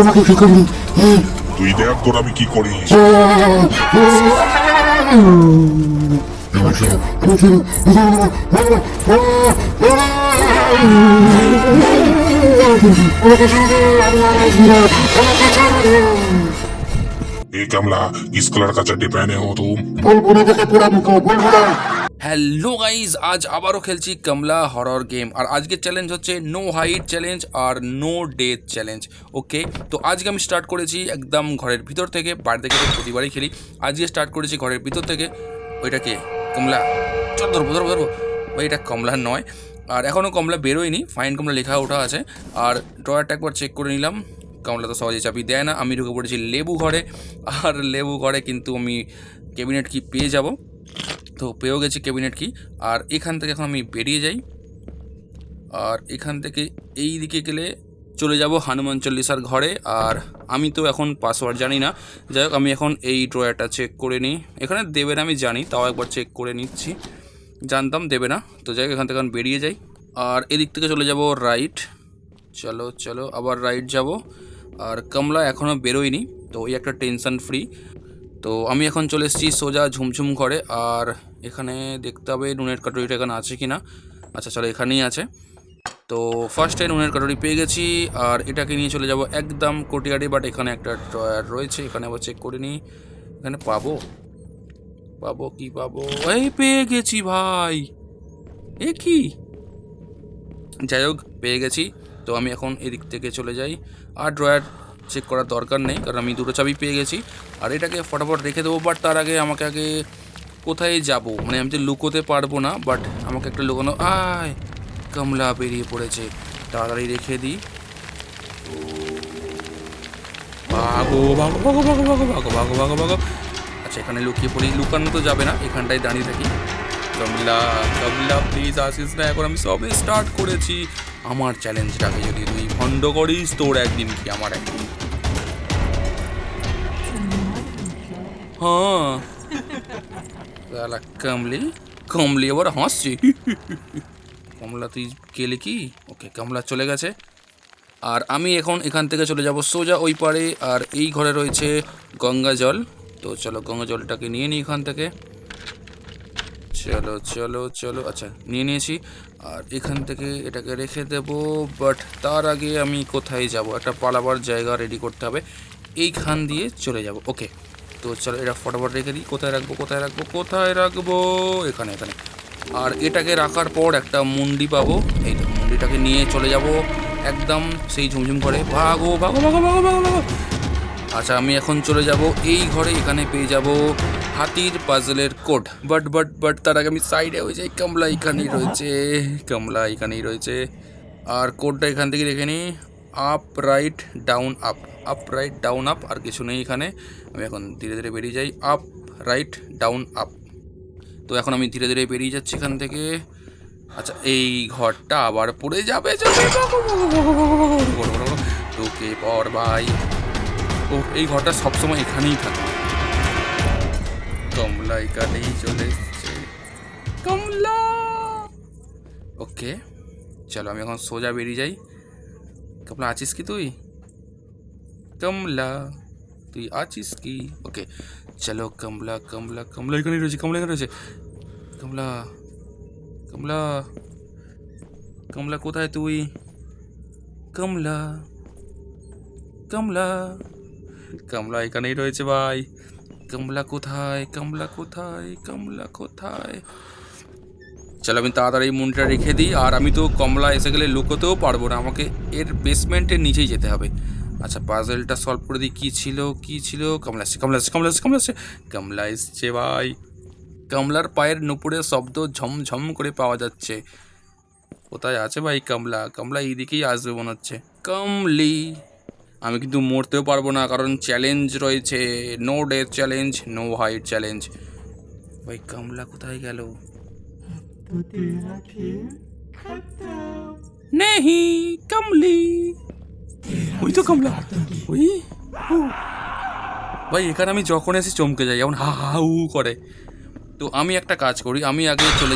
আমাকে কি করুন তুই দেখ তোর আমি কি করি ए कमला किस कलर का चड्डी पहने हो तुम बुलबुले के पूरा मुको बुलबुला হ্যালো গাইজ, আজ আবারও খেলছি কমলা হরর গেম। আর আজকের চ্যালেঞ্জ হচ্ছে নো হাইট চ্যালেঞ্জ আর নো ডেথ চ্যালেঞ্জ ওকে তো আজকে আমি স্টার্ট করেছি একদম ঘরের ভিতর থেকে বাইরে থেকে প্রতিবারই খেলি। আজকে স্টার্ট করেছি ঘরের ভিতর থেকে, ওইটাকে কমলা, চল ধরবো ধরবো ধরবো। ভাই, এটা কমলা নয়। আর এখনও কমলা বেরোয়নি ফাইন কমলা লেখা ওঠা আছে। আর ড্রয়ারটা একবার চেক করে নিলাম। কমলা তো সহজে চাবি দেয় না। আমি ঢুকে পড়েছি লেবু ঘরে। আর লেবু ঘরে কিন্তু আমি ক্যাবিনেট কি পেয়ে যাব? তো পেয়েও গেছি ক্যাবিনেট কি? আর এখান থেকে এখন আমি বেরিয়ে যাই। আর এখান থেকে এই দিকে গেলে চলে যাব হনুমান চল্লিশার ঘরে। আর আমি তো এখন পাসওয়ার্ড জানি না। যাই হোক, আমি এখন এই ড্রয়ারটা চেক করে নিই। এখানে দেবে আমি জানি, তাও একবার চেক করে নিচ্ছি। জানতাম দেবে না। তো যাই হোক, এখান থেকে বেরিয়ে যাই। আর এদিক থেকে চলে যাব রাইট চলো চলো, আবার রাইট যাব। আর কমলা এখনও বেরোয়নি, তো ওই একটা টেনশন ফ্রি তো আমি এখন চলে এসেছি সোজা ঝুমঝুম ঘরে, আর এখানে দেখতে হবে নুনের কাটুরিটা এখানে আছে কি না আচ্ছা চলো এখানেই আছে। তো ফার্স্টে নুনের কাটুরি পেয়ে গেছি, আর এটাকে নিয়ে চলে যাব একদম কোটিয়ারি বাট এখানে একটা ড্রয়ার রয়েছে, এখানে আবার চেক করে নিই। এখানে পাবো? পাবো কি পাবো? এই পেয়ে গেছি ভাই। এ কি? যাই হোক, পেয়ে গেছি। তো আমি এখন এদিক থেকে চলে যাই। আর ড্রয়ার চেক করার দরকার নেই, কারণ আমি দুটো চাবি পেয়ে গেছি। আর এটাকে ফটাফট রেখে দেবো বাট তার আগে আমাকে আগে কোথায় যাব? মানে আমি তো লুকোতে পারব না বাট আমাকে একটা লুকানো, আয়, কমলা বেরিয়ে পড়েছে। তাড়াতাড়ি রেখে দিই। ভাগো ভাগো ভাগো ভাগো ভাগো ভাগো ভাগো ভাগো ভাগো আচ্ছা এখানে লুকিয়ে পড়ি। লুকানো তো যাবে না, এখানটায় দাঁড়িয়ে থাকি। কমলা কমলা প্লিজ আসিস না, এখন আমি সবে স্টার্ট করেছি। আমার চ্যালেঞ্জটাকে যদি তুই ভণ্ড করিস, তোর একদিন কি, আমার একদিন হ্যাঁ। সালা কমলি কমলি আবার হাসছি। কমলা, তুই গেলি কি? ওকে, কমলা চলে গেছে। আর আমি এখন এখান থেকে চলে যাব সোজা ওই পারে আর এই ঘরে রয়েছে গঙ্গা জল। তো চলো গঙ্গা জলটাকে নিয়ে নিই এখান থেকে। চলো চলো চলো আচ্ছা নিয়ে নিয়েছি। আর এখান থেকে এটাকে রেখে দেব বাট তার আগে আমি কোথায় যাব? একটা পালাবার জায়গা রেডি করতে হবে। এইখান দিয়ে চলে যাব ওকে তো চলো এটা ফটোফট রেখে দিই। কোথায় রাখব কোথায় রাখব কোথায় রাখব? এখানে এখানে। আর এটাকে রাখার পর একটা মুন্ডি পাবো। এই মুন্ডিটাকে নিয়ে চলে যাব। একদম সেই ঝুমঝুম করে ভাগো ভাগো ভাগো ভাগো ভাগো ভাগো। আচ্ছা আমি এখন চলে যাব। এই ঘরে এখানে পেয়ে যাব হাতির পাজলের কোড বাট বাট বাট তার আগে আমি সাইডে হয়ে যাই কমলা এখানেই রয়েছে, কমলা এখানেই রয়েছে। আর কোডটা এখান থেকে দেখে নিই। Up right down up up right down up আর কিছু নেই এখানে। আমি এখন ধীরে ধীরে বেরিয়ে যাই। আপ রাইট ডাউন আপ তো এখন আমি ধীরে ধীরে বেরিয়ে যাচ্ছি এখান থেকে। আচ্ছা এই ঘরটা আবার পড়ে যাবে তোকে পর ভাই। ও এই ঘরটা সবসময় এখানেই থাকে। কমলা এখানেই চলে কমলা! ওকে চলো, আমি এখন সোজা বেরিয়ে যাই। কমলা, আছিস কি তুই? কমলা তুই আছিস কি ওকে চলো কমলা কমলা কমলা এখানে রয়েছে কমলা এখানে রয়েছে কমলা কমলা কমলা কোথায় তুই কমলা কমলা কমলা এখানেই রয়েছে ভাই কমলা কোথায় কমলা কোথায় কমলা কোথায় চলো আমি তাড়াতাড়ি মুন্ডটা রেখে দিই আর আমি তো কমলা এসে গেলে লুকোতেও পারব না আমাকে এর বেসমেন্টের নিচেই যেতে হবে আচ্ছা পাজেলটা সলভ করে দিই। কী ছিল? কী ছিল? কমলা এসছে কমলা এসছে কমলা এসছে কমলা এসছে কমলা এসছে ভাই। কমলার পায়ের নুপুরের শব্দ ঝমঝম করে পাওয়া যাচ্ছে। কোথায় আছে ভাই কমলা? কমলা এইদিকেই আসবে মনে হচ্ছে। কমলি আমি কিন্তু মরতেও পারব না কারণ চ্যালেঞ্জ রয়েছে। No death challenge no height challenge ভাই কমলা কোথায় গেল? নেহি কমলি। ওই তো কমলা। ওই। ভাই এখানে আমি যখন এসে চমকে যাই যেমন হা হা হা করে। তো আমি একটা কাজ করি আমি আগে চলে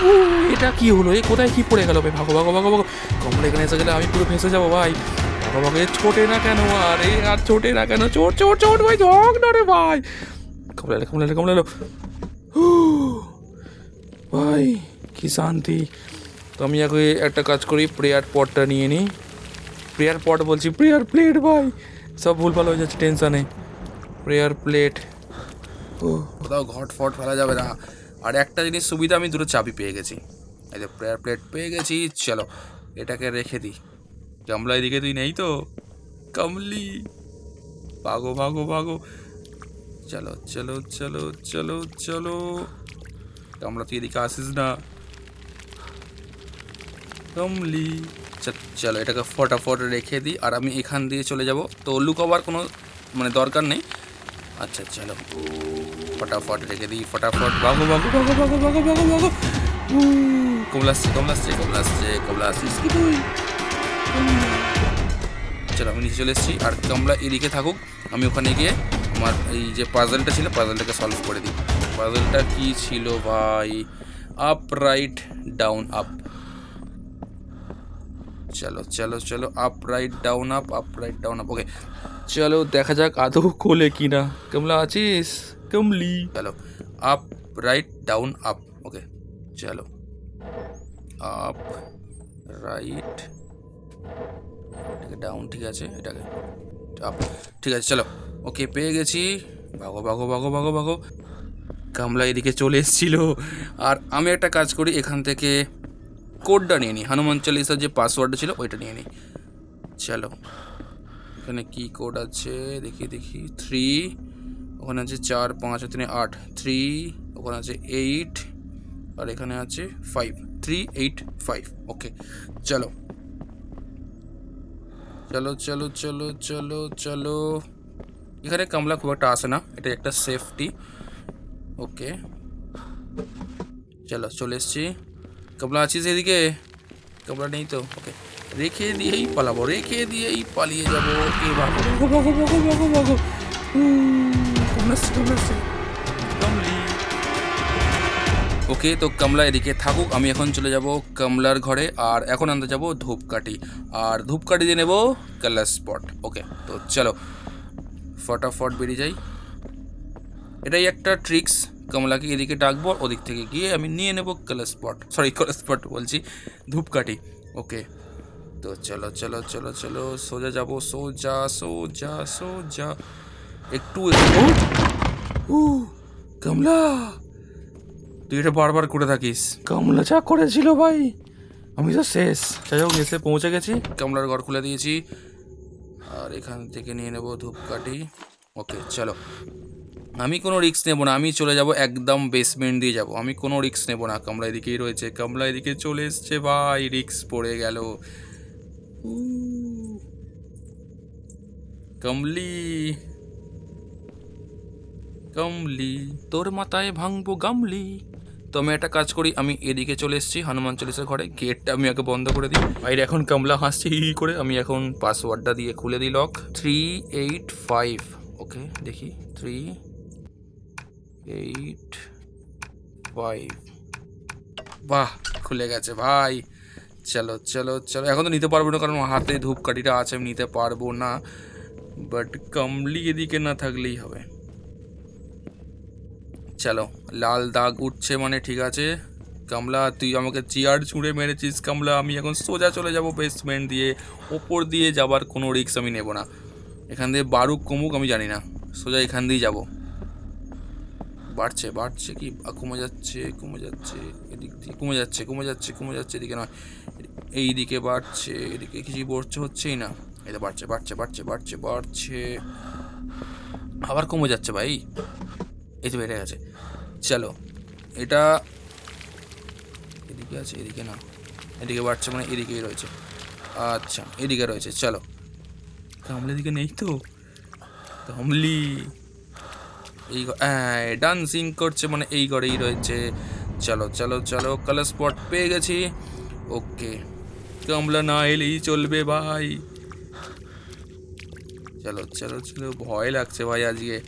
এটা কি হলো? এই কোথায় কি পড়ে গেল ভাই ভাগো ভাগো ভাগো ভাগো। কমলা এখানে এসে গেলে আমি পুরো ফেসে যাব ভাই। ভাগো বাবা এ ছোটে না কেন? আর এ আর ছোটে না কেন? চোট চোট চোট ভাই ধক না রে ভাই। কমলালে কমলালে কমলালো ভাই কি শান্তি। তো আমি আগে একটা কাজ করি প্রেয়ার পটটা নিয়ে নিই। প্রেয়ার পট বলছি, প্রেয়ার প্লেট ভাই। সব ভুলভাল হয়ে যাচ্ছে টেনশনে প্রেয়ার প্লেট। ও, কোথাও ঘট ফট ফেলা যাবে না। আর একটা জিনিস সুবিধা, আমি দুটো চাবি পেয়ে গেছি। এই যে প্রেয়ার প্লেট পেয়ে গেছি, চলো, এটাকে রেখে দিই। গামলা এদিকে তুই নেই তো? কামলি। ভাগো ভাগো ভাগো। চলো চলো চলো চলো চলো। কামলা তুই এদিকে আসিস না। কামলি। চলো এটাকে ফটাফট রেখে দিই, আর আমি এখান দিয়ে চলে যাব। তো লুকাবার কোনো মানে দরকার নেই। আচ্ছা চলো। ফটাফট রেখে দিই, ফটাফট। ভাগো ভাগো ভাগো ভাগো ভাগো ভাগো ভাগো কমলা আসছে কমলা আসছে কমলা আসছে কমলা তুই চলো, আমি নিচে চলে এসেছি, আর কমলা এদিকে থাকুক আমি ওখানে গিয়ে আমার এই যে পাজলটা ছিল পাজলটাকে সলভ করে দিই। পাজলটা কি ছিল ভাই? আপ রাইট ডাউন আপ চলো চলো চলো up right down up up right down up okay চলো, দেখা যাক আদৌ কোলে কিনা। কমলা আছিস? কমলি। চলো up right down up okay চলো আপ রাইট এটাকে ডাউন ঠিক আছে, এটাকে আপ ঠিক আছে, চলো ওকে পেয়ে গেছি। ভাগো ভাগো ভাগো ভাগো ভাগো। কামলা এদিকে চলে এসেছিল। আর আমি একটা কাজ করি, এখান থেকে কোডটা নিয়ে নিই হনুমান চালিসার যে পাসওয়ার্ডটা ছিল, ওইটা নিয়ে নিই চলো, এখানে কি কোড আছে? দেখি দেখি। থ্রি ওখানে আছে চার, পাঁচ, তিন, আট। থ্রি ওখানে আছে এইট আর এখানে আছে five three eight five okay চলো। চলো চলো চলো চলো চলো। এখানে কামলা খুব একটা আসে না এটা একটা সেফটি ওকে চলো, চলে এসছি। কামলা আছিস এদিকে কামলা নেই তো ওকে রেখে দিয়েই পালাবো রেখে দিয়েই পালিয়ে যাব এ ভাগো ভাগো ভাগো ভাগো ভাগো ভাগো কামলা আসছে কামলা আসছে কামলি ওকে তো কমলা এদিকে থাকুক আমি এখন চলে যাব কমলার ঘরে আর এখন আনতে যাব ধূপকাঠি আর ধূপকাঠি দিয়ে নেব কালার স্পট ওকে তো চলো ফটাফট বেরিয়ে যাই এটাই একটা ট্রিক্স কমলাকে এদিকে ডাকবো ওদিক থেকে গিয়ে আমি নিয়ে নেব colour spot sorry colour spot বলছি ধূপকাঠি। ওকে তো চলো চলো চলো চলো সোজা যাব সোজা সোজা সোজা। একটু কমলা তুই এটা বারবার করে থাকিস। কমলা যা করেছিল ভাই আমি তো শেষ। যাই হোক এসে পৌঁছে গেছি। কমলার ঘর খুলে দিয়েছি। আর এখান থেকে নিয়ে নেব ধূপকাঠি। ওকে চলো। আমি কোনো রিস্ক নেব না, আমি চলে যাব একদম বেসমেন্ট দিয়ে যাব। আমি কোনো রিস্ক নেব না, কামলা এদিকেই রয়েছে, কামলা এদিকে চলে এসছে, ভাই রিক্স পড়ে গেল। কমলি কমলি, তোর মাথায় ভাঙবো গামলি। তো আমি একটা কাজ করি, আমি এদিকে চলে এসেছি, হনুমান চল্লিশের ঘরে, গেটটা আমি আগে বন্ধ করে দিই। বাইরে এখন কামলা হাসছে হি করে, আমি এখন পাসওয়ার্ডটা দিয়ে খুলে দিই lock three eight five okay দেখি থ্রি এইট ফাইভ বাহ, খুলে গেছে ভাই। চলো চলো চলো। এখন তো নিতে পারব না, কারণ হাতে ধূপকাঠিটা আছে, আমি নিতে পারব না। বাট কামলি এদিকে না থাকলেই হবে। চলো, লাল দাগ উঠছে মানে ঠিক আছে। কামলা, তুই আমাকে চেয়ার ছুঁড়ে মেরেছিস, কামলা। আমি এখন সোজা চলে যাব বেসমেন্ট দিয়ে। ওপর দিয়ে যাবার কোনো রিস্ক আমি নেব না। এখান দিয়ে বারুক কমুক, আমি জানি না। সোজা এখান দিয়েই যাব। বাড়ছে বাড়ছে কি? কমে যাচ্ছে কমে যাচ্ছে, এদিক দিয়ে কমে যাচ্ছে কমে যাচ্ছে কমে যাচ্ছে, এদিকে নয় এই দিকে বাড়ছে, এদিকে কিছু বড়ছে, হচ্ছেই না। এটা বাড়ছে বাড়ছে বাড়ছে বাড়ছে বাড়ছে। আবার কমে যাচ্ছে ভাই। এই তো বেড়ে গেছে। চলো, এটা এদিকে আছে, এদিকে না। এদিকে বাড়ছে মানে এদিকেই রয়েছে। আচ্ছা এদিকে রয়েছে, চলো। কামলি এদিকে নেই তো? কামলি। এই ডান্সিং করছে মানে এই ঘরেই রয়েছে। চলো চলো চলো কালার স্পট পেয়ে গেছি। ওকে কামলা না এলেই চলবে ভাই। চলো চলো চলো, ভয় লাগছে ভাই আজকে।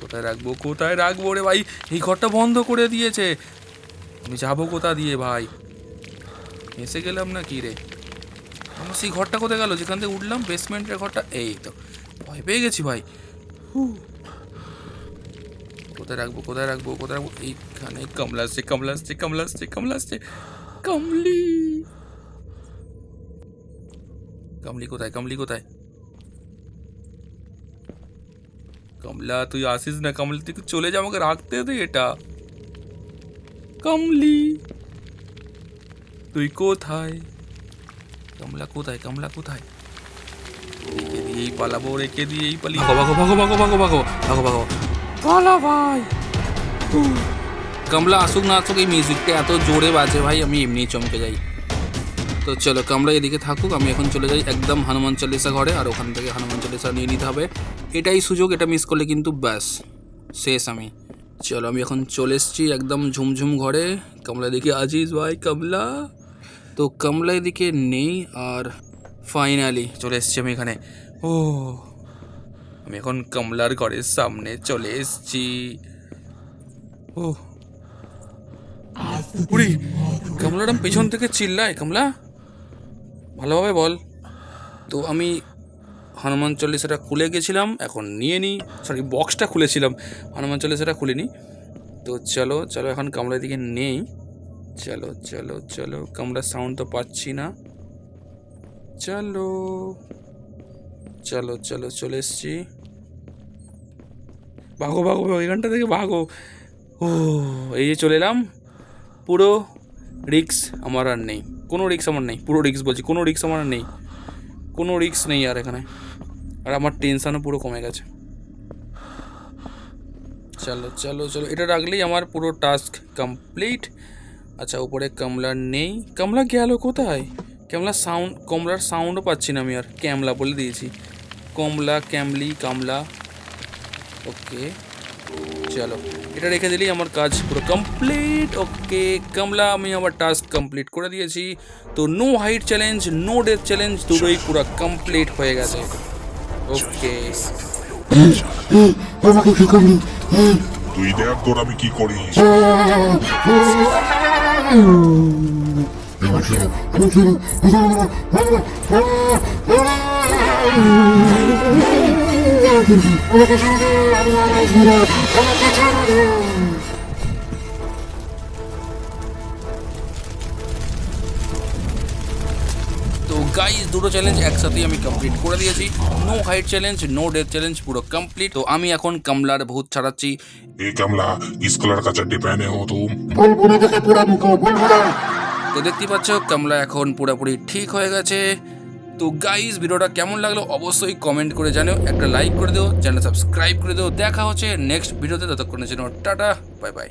কোথায় রাখব কোথায় রাখব রে ভাই? এই ঘরটা বন্ধ করে দিয়েছে। আমি যাব কোথা দিয়ে ভাই? এসে গেলাম না কি রে? আমার সেই ঘরটা কোথায় গেল? যেখান থেকে উঠলাম বেসমেন্টের ঘরটা, এই তো, ভয় পেয়ে গেছি ভাই। হু। কোথায় রাখব কোথায় রাখব কোথায় রাখব? এইখানে কমলা আসছে কমলা আসছে কমলা কমলা কোথায়, কমলি কোথায়? কমলা, তুই আসিস না, কমলি, তুই চলে যা আমাকে রাখতে দে এটা। কমলি! তুই কোথায়? কমলা কোথায় কমলা কোথায়? রেখে পালাবো রেখে দিয়েই পালি ভাগো ভাগো ভাগো ভাগো ভাগো ভাগো ভাগো। পালা ভাই। কমলা আসুক না আসুক, এই মিউজিকটা এত জোরে বাজে ভাই, আমি এমনি চমকে যাই। তো চলো কামরা এদিকে থাকুক, আমি এখন চলে যাই একদম হনুমান চল্লিশা ঘরে, আর ওখান থেকে হনুমান চল্লিশা নিয়ে নিতে হবে। এটাই সুযোগ, এটা মিস করলে কিন্তু ব্যাস, শেষ আমি। চলো, আমি এখন চলে এসেছি একদম ঝুমঝুম ঘরে। কমলা এদিকে, আজিজ ভাই, কমলা। তো কমলা এদিকে নেই, আর ফাইনালি চলে এসেছি আমি এখানে। ও আমি এখন কমলার ঘরের সামনে চলে এসেছি। ও উড়ি কমলারাম পেছন থেকে চিল্লায় কমলা। ভালোভাবে বল। তো আমি হনুমান চল্লিশাটা খুলে গেছিলাম, এখন নিয়ে নিই। সরি বক্সটা খুলেছিলাম। হনুমান চল্লিশাটা খুলিনি তো চলো চলো এখন কামলার দিকে নেই। চলো চলো চলো, কামলার সাউন্ড তো পাচ্ছি না। চলো চলো চলো, চলে এসছি। ভাগো ভাগো এখানটা থেকে ভাগো। ও, এই যে চলে এলাম। পুরো রিক্স আমার আর নেই। কোনো রিক্স আমার নেই। পুরো রিক্স বলছি, কোনো রিক্স আমার আর নেই। কোনো রিক্স নেই আর এখানে। আর আমার টেনশানও পুরো কমে গেছে। চলো চলো চলো। এটা রাখলেই আমার পুরো টাস্ক কমপ্লিট আচ্ছা উপরে কমলা নেই। কমলা গেল কোথায়? কমলা সাউন্ড কমলার সাউন্ডও পাচ্ছি না আমি আর। ক্যামলা বলে দিয়েছি। কমলা, ক্যামলি, কামলা। ওকে চলো এটা রেখে দিলেই আমার কাজ পুরো কমপ্লিট ওকে কমলা আমি আমার টাস্ক কমপ্লিট করে দিয়েছি তো no height challenge no death challenge দুটোই পুরো কমপ্লিট হয়ে গেছে ওকে আমাকে কি করলি তুই দেখ তোর আমি কি করি আমি তো গাইস দুটো চ্যালেঞ্জ একসাথেই আমি কমপ্লিট করে দিয়েছি no height challenge no death challenge পুরো কমপ্লিট তো আমি এখন কমলার ভূত ছাড়াচ্ছি ए कमला किस कलर का चड्डी पहने हो तुम বলবো না তোকে পোড়া মুখো বলবো না তো দেখতে পাচ্ছ কমলা এখন পুরোপুরি ঠিক হয়ে গেছে তো গাইজ ভিডিওটা কেমন লাগল অবশ্যই কমেন্ট করে জানিও, একটা লাইক করে দিও চ্যানেল সাবস্ক্রাইব করে দিও। দেখা হচ্ছে নেক্সট ভিডিওতে, ততক্ষণের জন্য টাটা বাই বাই